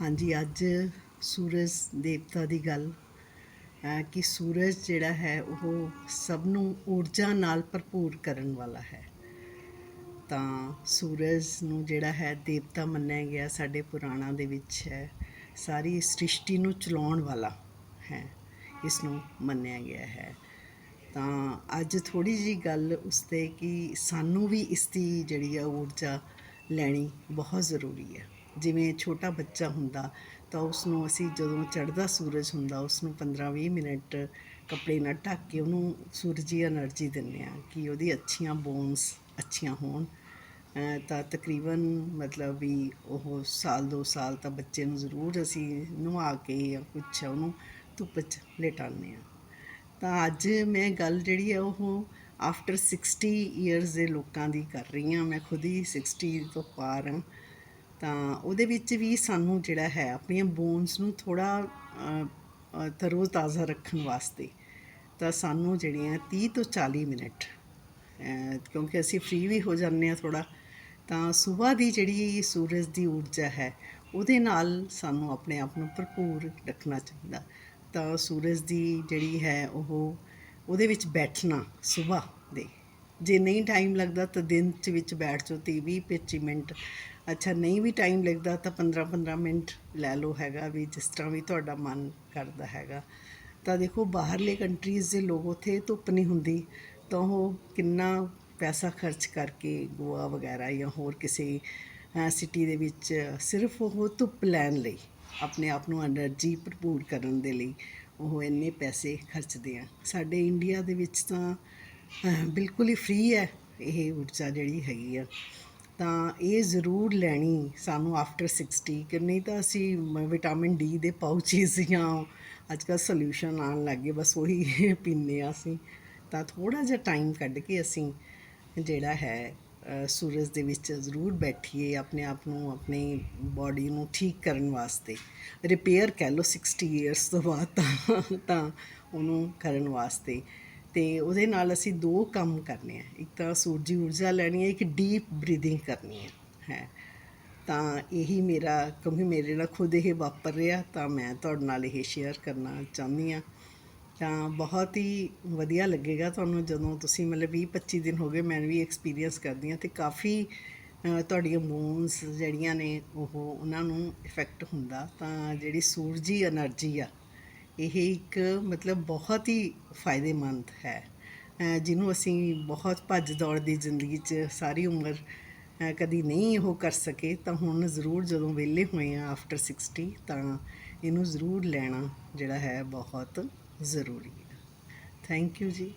ਹਾਂਜੀ, ਅੱਜ ਸੂਰਜ ਦੇਵਤਾ ਦੀ ਗੱਲ ਕਿ ਸੂਰਜ ਜਿਹੜਾ ਹੈ ਉਹ ਸਭ ਨੂੰ ਊਰਜਾ ਨਾਲ ਭਰਪੂਰ ਕਰਨ ਵਾਲਾ ਹੈ। ਤਾਂ ਸੂਰਜ ਨੂੰ ਜਿਹੜਾ ਹੈ ਦੇਵਤਾ ਮੰਨਿਆ ਗਿਆ ਸਾਡੇ ਪੁਰਾਣਾ ਦੇ ਵਿੱਚ ਹੈ। ਸਾਰੀ ਸ੍ਰਿਸ਼ਟੀ ਨੂੰ ਚਲਾਉਣ ਵਾਲਾ ਹੈ, ਇਸ ਨੂੰ ਮੰਨਿਆ ਗਿਆ ਹੈ। ਤਾਂ ਅੱਜ ਥੋੜੀ ਜੀ ਗੱਲ ਉਸ ਤੇ ਕਿ ਸਾਨੂੰ ਵੀ ਇਸ ਦੀ ਜਿਹੜੀ ਆ ਊਰਜਾ ਲੈਣੀ ਬਹੁਤ ਜ਼ਰੂਰੀ ਹੈ। ਜਿਵੇਂ ਛੋਟਾ ਬੱਚਾ ਹੁੰਦਾ ਤਾਂ ਉਸ ਨੂੰ ਅਸੀਂ ਜਦੋਂ ਚੜ੍ਹਦਾ ਸੂਰਜ ਹੁੰਦਾ ਉਸ ਨੂੰ 15-20 ਮਿੰਟ ਕੱਪੜੇ ਨਾਲ ਢੱਕ ਕੇ ਉਹਨੂੰ ਸੂਰਜੀ એનર્ਜੀ ਦਿੰਦੇ ਆ ਕਿ ਉਹਦੀ ਅੱਛੀਆਂ ਬੋਨਸ ਅੱਛੀਆਂ ਹੋਣ। ਤਾਂ ਤਕਰੀਬਨ ਮਤਲਬ ਵੀ ਉਹ ਸਾਲ ਦੋ ਸਾਲ ਤਾਂ ਬੱਚੇ ਨੂੰ ਜ਼ਰੂਰ ਅਸੀਂ ਨਵਾ ਕੇ ਜਾਂ ਕੁਛ ਉਹਨੂੰ ਧੁੱਪ 'ਚ ਲੇਟਾਉਂਦੇ ਆ ਤਾਂ ਅੱਜ ਮੈਂ ਗੱਲ ਜਿਹੜੀ ਹੈ ਉਹ ਆਫਟਰ 60 ਇਅਰਸ ਦੇ ਲੋਕਾਂ ਦੀ ਕਰ ਰਹੀ ਹਾਂ। ਮੈਂ ਖੁਦ ਹੀ 60 ਤੋਂ ਪਾਰ ਹਾਂ। ਤਾਂ ਉਹਦੇ ਵਿੱਚ ਵੀ ਸਾਨੂੰ ਜਿਹੜਾ ਹੈ, ਆਪਣੀਆਂ ਬੋਨਸ ਨੂੰ ਥੋੜਾ ਤਰੋ ਤਾਜ਼ਾ ਰੱਖਣ ਵਾਸਤੇ ਤਾਂ ਸਾਨੂੰ ਜਿਹੜੀਆਂ 30 ਤੋਂ 40 ਮਿੰਟ ਕਿਉਂਕਿ ਅਸੀਂ ਫ੍ਰੀ ਵੀ ਹੋ ਜਾਂਦੇ ਆ ਥੋੜਾ ਤਾਂ ਸਵੇਰ ਦੀ ਜਿਹੜੀ ਸੂਰਜ ਦੀ ਊਰਜਾ ਹੈ, ਉਹਦੇ ਨਾਲ ਸਾਨੂੰ ਆਪਣੇ ਆਪ ਨੂੰ ਭਰਪੂਰ ਰੱਖਣਾ ਚਾਹੀਦਾ। ਤਾਂ ਸੂਰਜ ਦੀ ਜਿਹੜੀ ਹੈ ਉਹ, ਉਹਦੇ ਵਿੱਚ ਬੈਠਣਾ ਸਵੇਰ ਦੇ। ਜੇ ਨਹੀਂ ਟਾਈਮ ਲੱਗਦਾ ਤਾਂ ਦਿਨ ਚ ਵਿੱਚ ਬੈਠ ਜਾਓ ਤੀਹ ਵੀਹ 25 ਮਿੰਟ ਅੱਛਾ, ਨਹੀਂ ਵੀ ਟਾਈਮ ਲੱਗਦਾ ਤਾਂ 15-15 ਮਿੰਟ ਲੈ ਲਓ ਹੈਗਾ ਵੀ ਜਿਸ ਤਰ੍ਹਾਂ ਵੀ ਤੁਹਾਡਾ ਮਨ ਕਰਦਾ ਹੈਗਾ। ਤਾਂ ਦੇਖੋ, ਬਾਹਰਲੇ ਕੰਟਰੀਜ਼ ਦੇ ਲੋਕ ਉਥੇ ਧੁੱਪ ਨਹੀਂ ਹੁੰਦੀ, ਤਾਂ ਉਹ ਕਿੰਨਾ ਪੈਸਾ ਖਰਚ ਕਰਕੇ ਗੋਆ ਵਗੈਰਾ ਜਾਂ ਹੋਰ ਕਿਸੇ ਸਿਟੀ ਦੇ ਵਿੱਚ ਸਿਰਫ ਉਹ ਧੁੱਪ ਲੈਣ ਲਈ, ਆਪਣੇ ਆਪ ਨੂੰ એનર્ਜੀ ਭਰਪੂਰ ਕਰਨ ਦੇ ਲਈ ਉਹ ਇੰਨੇ ਪੈਸੇ ਖਰਚਦੇ ਆ। ਸਾਡੇ ਇੰਡੀਆ ਦੇ ਵਿੱਚ ਤਾਂ ਬਿਲਕੁਲ ਹੀ ਫ੍ਰੀ ਹੈ ਇਹ ਊਰਜਾ ਜਿਹੜੀ ਹੈਗੀ ਆ। ਤਾਂ ਇਹ ਜ਼ਰੂਰ ਲੈਣੀ ਸਾਨੂੰ ਆਫਟਰ 60 ਕਿ ਨਹੀਂ ਤਾਂ ਅਸੀਂ ਵਿਟਾਮਿਨ ਡੀ ਦੇ ਪਾਊਚਿਸ ਜਾਂ ਅੱਜ ਕੱਲ੍ਹ ਸੋਲੂਸ਼ਨ ਆਉਣ ਲੱਗੇ ਬਸ ਉਹੀ ਪੀਂਦੇ ਆ ਅਸੀਂ। ਤਾਂ ਥੋੜਾ ਜਿਹਾ ਟਾਈਮ ਕੱਢ ਕੇ ਅਸੀਂ ਜਿਹੜਾ ਹੈ ਸੂਰਜ ਦੇ ਵਿੱਚ ਜ਼ਰੂਰ ਬੈਠੀਏ ਆਪਣੇ ਆਪ ਨੂੰ, ਆਪਣੀ ਬਾਡੀ ਨੂੰ ਠੀਕ ਕਰਨ ਵਾਸਤੇ। ਰਿਪੇਅਰ ਕਹਿ ਲਓ 60 ਇਅਰਸ ਤੋਂ ਬਾਅਦ ਤਾਂ ਉਹਨੂੰ ਕਰਨ ਵਾਸਤੇ। ਤੇ ਉਹਦੇ ਨਾਲ ਅਸੀਂ ਦੋ ਕੰਮ ਕਰਨੇ ਆ। ਇੱਕ ਤਾਂ ਸੂਰਜੀ ਊਰਜਾ ਲੈਣੀ ਹੈ, ਇੱਕ ਡੀਪ ਬਰੀਥਿੰਗ ਕਰਨੀ ਹੈ। ਹੈ। ਤਾਂ ਇਹੀ ਮੇਰਾ, ਕਿਉਂਕਿ ਮੇਰੇ ਨਾਲ ਖੁਦ ਇਹ ਵਾਪਰ ਰਿਹਾ, ਤਾਂ ਮੈਂ ਤੁਹਾਡੇ ਨਾਲ ਇਹ ਸ਼ੇਅਰ ਕਰਨਾ ਚਾਹੁੰਦੀ ਆ ਤਾਂ ਬਹੁਤ ਹੀ ਵਧੀਆ ਲੱਗੇਗਾ ਤੁਹਾਨੂੰ ਜਦੋਂ ਤੁਸੀਂ ਮਤਲਬ 20 25 ਦਿਨ ਹੋ ਗਏ ਮੈਂ ਵੀ ਐਕਸਪੀਰੀਅੰਸ ਕਰਦੀ ਆ ਤੇ ਕਾਫੀ ਤੁਹਾਡੀਆਂ ਬੋਨਸ ਜਿਹੜੀਆਂ ਨੇ, ਉਹ ਉਹਨਾਂ ਨੂੰ ਇਫੈਕਟ ਹੁੰਦਾ। ਤਾਂ ਜਿਹੜੀ ਸੂਰਜੀ એનર્ਜੀ ਆ ਇਹ ਇੱਕ ਮਤਲਬ ਬਹੁਤ ਹੀ ਫਾਇਦੇਮੰਦ ਹੈ। ਜਿਹਨੂੰ ਅਸੀਂ ਬਹੁਤ ਭੱਜ ਦੌੜ ਦੀ ਜ਼ਿੰਦਗੀ 'ਚ ਸਾਰੀ ਉਮਰ ਕਦੀ ਨਹੀਂ ਉਹ ਕਰ ਸਕੇ, ਤਾਂ ਹੁਣ ਜ਼ਰੂਰ ਜਦੋਂ ਵਿਹਲੇ ਹੋਏ ਆ ਆਫਟਰ 60 ਤਾਂ ਇਹਨੂੰ ਜ਼ਰੂਰ ਲੈਣਾ ਜਿਹੜਾ ਹੈ ਬਹੁਤ ਜ਼ਰੂਰੀ ਹੈ। ਥੈਂਕ ਯੂ ਜੀ।